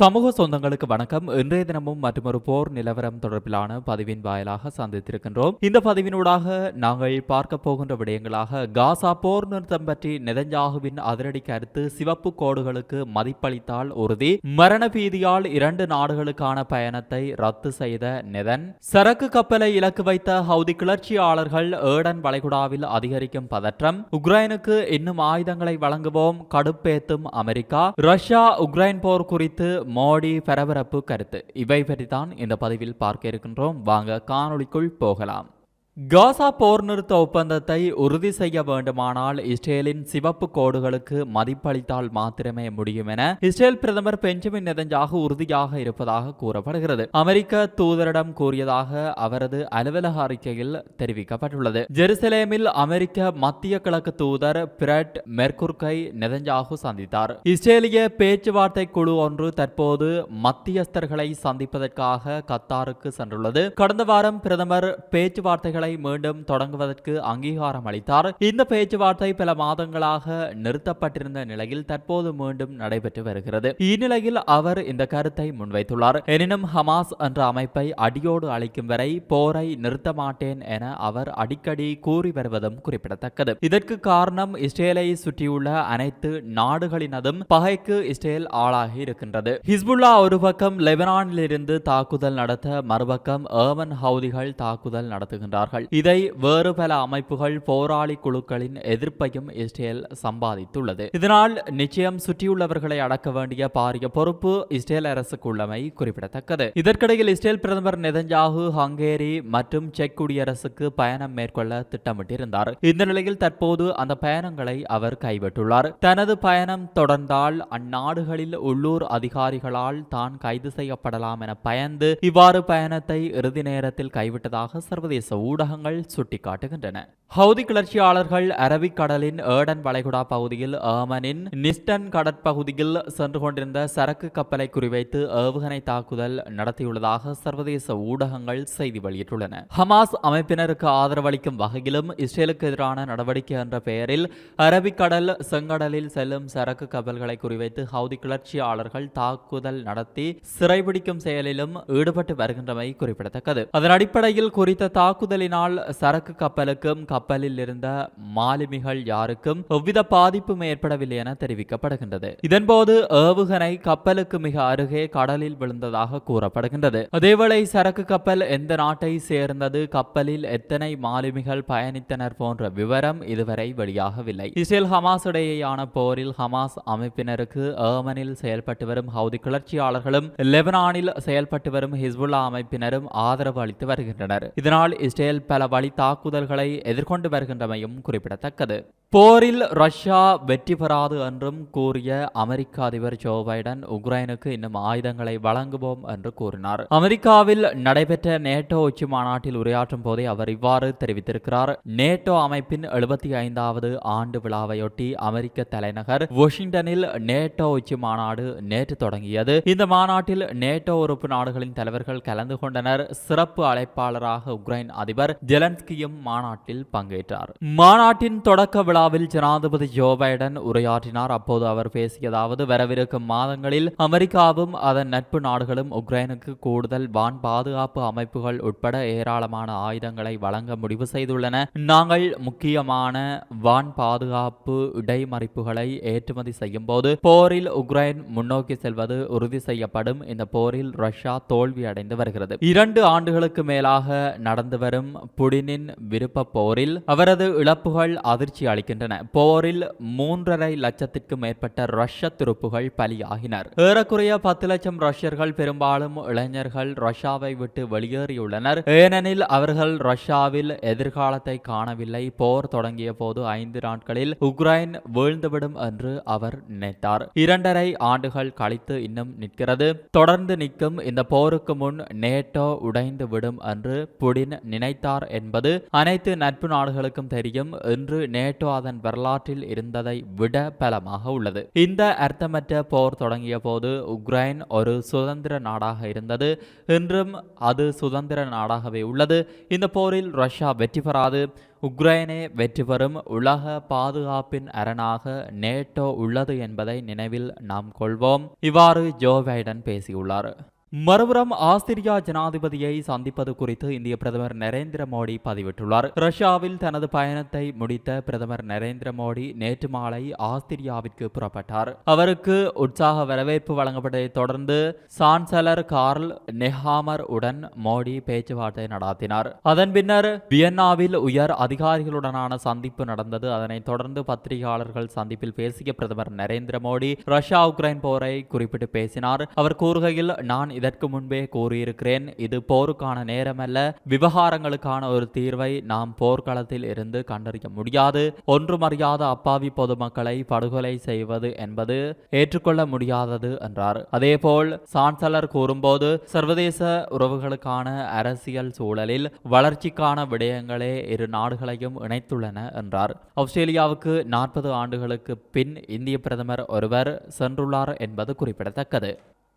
சமூக சொந்தங்களுக்கு வணக்கம். இன்றைய தினமும் மற்றொரு போர் நிலவரம் தொடர்பிலான பதிவின் வாயிலாக சந்தித்திருக்கின்றோம். இந்த பதிவினூடாக நாங்கள் பார்க்க போகின்ற விடயங்களாக காசா போர் நிறுத்தம் பற்றி நெதஞ்சாகுவின் அதிரடி கருத்து சிவப்பு கோடுகளுக்கு மதிப்பளித்தால் உறுதி. மரண பீதியால் இரண்டு நாடுகளுக்கான பயணத்தை ரத்து செய்த நெதன். சரக்கு கப்பலை இலக்கு வைத்த ஹவுதி கிளர்ச்சியாளர்கள் ஏடன் வளைகுடாவில் அதிகரிக்கும் பதற்றம். உக்ரைனுக்கு இன்னும் ஆயுதங்களை வழங்குவோம். கடுப்பேத்தும் அமெரிக்கா. ரஷ்யா உக்ரைன் போர் குறித்து மோடி பரபரப்பு கருத்து. இவை பற்றி தான் இந்த பதிவில் பார்க்க இருக்கின்றோம். வாங்க காணொளிக்குள் போகலாம். காசா போர் நிறுத்த ஒப்பந்தத்தை உறுதி செய்ய வேண்டுமானால் இஸ்ரேலின் சிவப்பு கோடுகளுக்கு மதிப்பளித்தால் மாத்திரமே முடியும் என இஸ்ரேல் பிரதமர் பெஞ்சமின் நெதஞ்சாக உறுதியாக இருப்பதாக கூறப்படுகிறது. அமெரிக்க தூதரிடம் கூறியதாக அவரது அலுவலக அறிக்கையில் தெரிவிக்கப்பட்டுள்ளது. ஜெருசலேமில் அமெரிக்க மத்திய கிழக்கு தூதர் பிரட் மெர்குர்கை நெதஞ்சாகு சந்தித்தார். இஸ்ரேலிய பேச்சுவார்த்தை குழு ஒன்று தற்போது மத்தியஸ்தர்களை சந்திப்பதற்காக கத்தாருக்கு சென்றுள்ளது. கடந்த வாரம் பிரதமர் பேச்சுவார்த்தைகளை மீண்டும் தொடங்குவதற்கு அங்கீகாரம் அளித்தார். இந்த பேச்சுவார்த்தை பல மாதங்களாக நிறுத்தப்பட்டிருந்த நிலையில் தற்போது மீண்டும் நடைபெற்று வருகிறது. இந்நிலையில் அவர் இந்த கருத்தை முன்வைத்துள்ளார். எனினும் ஹமாஸ் என்ற அமைப்பை அடியோடு அளிக்கும் வரை போரை நிறுத்த மாட்டேன் என அவர் அடிக்கடி கூறி வருவதும் குறிப்பிடத்தக்கது. இதற்கு காரணம் இஸ்ரேலை சுற்றியுள்ள அனைத்து நாடுகளினதும் பகைக்கு இஸ்ரேல் ஆளாகி இருக்கின்றது. ஹிஸ்புல்லா ஒரு பக்கம் லெபனானிலிருந்து தாக்குதல் நடத்த மறுபக்கம் ஏமன் ஹவுதிகள் தாக்குதல் நடத்துகின்றார்கள். கொண்டுள்ளார்கள் இதை வேறு பல அமைப்புகள் போராளி குழுக்களின் எதிர்ப்பையும் இஸ்ரேல் சம்பாதித்துள்ளது. இதனால் நிச்சயம் சுற்றியுள்ளவர்களை அடக்க வேண்டிய பாரிய பொறுப்பு இஸ்ரேல் அரசுக்கு உள்ளமை குறிப்பிடத்தக்கது. இதற்கிடையில் இஸ்ரேல் பிரதமர் நெதஞ்சாகு ஹங்கேரி மற்றும் செக் குடியரசுக்கு பயணம் மேற்கொள்ள திட்டமிட்டிருந்தார். இந்த நிலையில் தற்போது அந்த பயணங்களை அவர் கைவிட்டுள்ளார். தனது பயணம் தொடர்ந்தால் அந்நாடுகளில் உள்ளூர் அதிகாரிகளால் தான் கைது செய்யப்படலாம் என பயந்து இவ்வாறு பயணத்தை இறுதி நேரத்தில் கைவிட்டதாக சர்வதேச ஊடகங்கள் சுட்டிக்காட்டுகின்றன. ஹவுதி கிளர்ச்சியாளர்கள் அரபிக்கடலின் ஏடன் வளைகுடா பகுதியில் ஏமனின் நிஸ்டன் கடற்பகுதியில் சென்று கொண்டிருந்த சரக்கு கப்பலை குறிவைத்து ஏவுகணை தாக்குதல் நடத்தியுள்ளதாக சர்வதேச ஊடகங்கள் செய்தி வெளியிட்டுள்ளன. ஹமாஸ் அமைப்பினருக்கு ஆதரவளிக்கும் வகையிலும் இஸ்ரேலுக்கு எதிரான நடவடிக்கை என்ற பெயரில் அரபிக்கடல் செங்கடலில் செல்லும் சரக்கு கப்பல்களை குறிவைத்து ஹவுதி கிளர்ச்சியாளர்கள் தாக்குதல் நடத்தி சிறைபிடிக்கும் செயலிலும் ஈடுபட்டு வருகின்றமை குறிப்பிடத்தக்கது. அதன் அடிப்படையில் குறித்த தாக்குதலின் மோதினால் சரக்கு கப்பலுக்கும் கப்பலில் இருந்த மாலுமிகள் யாருக்கும் எவ்வித பாதிப்பும் ஏற்படவில்லை என தெரிவிக்கப்படுகின்றது. இதன்போது ஏவுகணை கப்பலுக்கு மிக அருகே கடலில் விழுந்ததாக கூறப்படுகின்றது. அதேவேளை சரக்கு கப்பல் எந்த நாட்டை சேர்ந்தது கப்பலில் எத்தனை மாலுமிகள் பயணித்தனர் போன்ற விவரம் இதுவரை வெளியாகவில்லை. இஸ்ரேல் ஹமாஸ் இடையேயான போரில் ஹமாஸ் அமைப்பினருக்கு ஏமனில் செயல்பட்டு வரும் ஹவுதி கிளர்ச்சியாளர்களும் லெபனானில் செயல்பட்டு வரும் ஹிஸ்புல்லா அமைப்பினரும் ஆதரவு அளித்து வருகின்றனர். இதனால் இஸ்ரேல் பல வழி தாக்குதல்களை எதிர்கொண்டு வருகின்றமையும் குறிப்பிடத்தக்கது. போரில் ரஷ்யா வெற்றி பெறாது என்றும் கூறிய அமெரிக்க அதிபர் ஜோ பைடன் உக்ரைனுக்கு இன்னும் ஆயுதங்களை வழங்குவோம் என்று கூறினார். அமெரிக்காவில் நடைபெற்ற நேட்டோ உச்சி மாநாட்டில் உரையாற்றும் போதே அவர் இவ்வாறு தெரிவித்திருக்கிறார். நேட்டோ அமைப்பின் எழுபத்தி ஐந்தாவது ஆண்டு விழாவையொட்டி அமெரிக்க தலைநகர் வாஷிங்டனில் நேட்டோ உச்சி மாநாடு நேற்று தொடங்கியது. இந்த மாநாட்டில் நேட்டோ உறுப்பு நாடுகளின் தலைவர்கள் கலந்து கொண்டனர். சிறப்பு அழைப்பாளராக உக்ரைன் அதிபர் ஜெலன்ஸ்கியும் மாநாட்டில் பங்கேற்றார். மாநாட்டின் தொடக்க விழாவில் ஜனாதிபதி ஜோ பைடன் உரையாற்றினார். அப்போது அவர் பேசியதாவது வரவிருக்கும் மாதங்களில் அமெரிக்காவும் அதன் நட்பு நாடுகளும் உக்ரைனுக்கு கூடுதல் வான் பாதுகாப்பு அமைப்புகள் உட்பட ஏராளமான ஆயுதங்களை வழங்க முடிவு செய்துள்ளன. நாங்கள் முக்கியமான வான் பாதுகாப்பு இடைமறிப்புகளை ஏற்றுமதி செய்யும் போது போரில் உக்ரைன் முன்னோக்கி செல்வது உறுதி செய்யப்படும். இந்த போரில் ரஷ்யா தோல்வி அடைந்து வருகிறது. இரண்டு ஆண்டுகளுக்கு மேலாக நடந்து வரும் புடினின் விருப்ப போரில் அவரது இழப்புகள் அதிர்ச்சி அளிக்கின்றன. போரில் மூன்றரை லட்சத்திற்கு மேற்பட்ட ரஷ்ய துருப்புகள் பலியாகினர். ஏறக்குறைய பத்து லட்சம் ரஷ்யர்கள் பெரும்பாலும் இளைஞர்கள் ரஷ்யாவை விட்டு வெளியேறியுள்ளனர். ஏனெனில் அவர்கள் ரஷ்யாவில் எதிர்காலத்தை காணவில்லை. போர் தொடங்கிய போது ஐந்து நாட்களில் உக்ரைன் வீழ்ந்துவிடும் என்று அவர் நினைத்தார். இரண்டரை ஆண்டுகள் கழித்து இன்னும் நிற்கிறது. தொடர்ந்து நிற்கும் இந்த போருக்கு முன் நேட்டோ உடைந்து விடும் என்று புடின் நினைத்தார். விட்டார் என்பது அனைத்து நட்பு நாடுகளுக்கும் தெரியும். இன்று நேட்டோ அதன் வரலாற்றில் இருந்ததை விட பலமாக உள்ளது. இந்த அர்த்தமற்ற போர் தொடங்கிய போது உக்ரைன் ஒரு சுதந்திர நாடாக இருந்தது. இன்றும் அது சுதந்திர நாடாகவே உள்ளது. இந்த போரில் ரஷ்யா வெற்றி பெறாது. உக்ரைனே வெற்றி பெறும் உலக பாதுகாப்பின் அரணாக நேட்டோ உள்ளது என்பதை நினைவில் நாம் கொள்வோம். இவ்வாறு ஜோ பைடன் பேசியுள்ளார். மறுபுறம் ஆஸ்திரியா ஜனாதிபதியை சந்திப்பது குறித்து இந்திய பிரதமர் நரேந்திர மோடி பதிவிட்டுள்ளார். ரஷ்யாவில் தனது பயணத்தை முடித்த பிரதமர் நரேந்திர மோடி நேற்று மாலை ஆஸ்திரியாவிற்கு புறப்பட்டார். அவருக்கு உற்சாக வரவேற்பு வழங்கப்பட்டதைத் தொடர்ந்து சான்சலர் கார்ல் நெஹாமர் உடன் மோடி பேச்சுவார்த்தை நடாத்தினார். அதன் பின்னர் வியன்னாவில் உயர் அதிகாரிகளுடனான சந்திப்பு நடந்தது. அதனைத் தொடர்ந்து பத்திரிகையாளர்கள் சந்திப்பில் பேசிய பிரதமர் நரேந்திர மோடி ரஷ்யா உக்ரைன் போரை குறிப்பிட்டு பேசினார். அவர் கூறுகையில் நான் இதற்கு முன்பே கூறியிருக்கிறேன் இது போருக்கான நேரமல்ல. விவகாரங்களுக்கான ஒரு தீர்வை நாம் போர்க்களத்தில் இருந்து கண்டறிய முடியாது. ஒன்றுமறியாத அப்பாவி பொதுமக்களை படுகொலை செய்வது என்பது ஏற்றுக்கொள்ள முடியாதது என்றார். அதேபோல் சான்சலர் கூறும்போது சர்வதேச உறவுகளுக்கான அரசியல் சூழலில் வளர்ச்சிக்கான விடயங்களே இரு நாடுகளையும் இணைத்துள்ளன என்றார். ஆஸ்திரேலியாவுக்கு நாற்பது ஆண்டுகளுக்கு பின் இந்திய பிரதமர் ஒருவர் சென்றுள்ளார் என்பது குறிப்பிடத்தக்கது.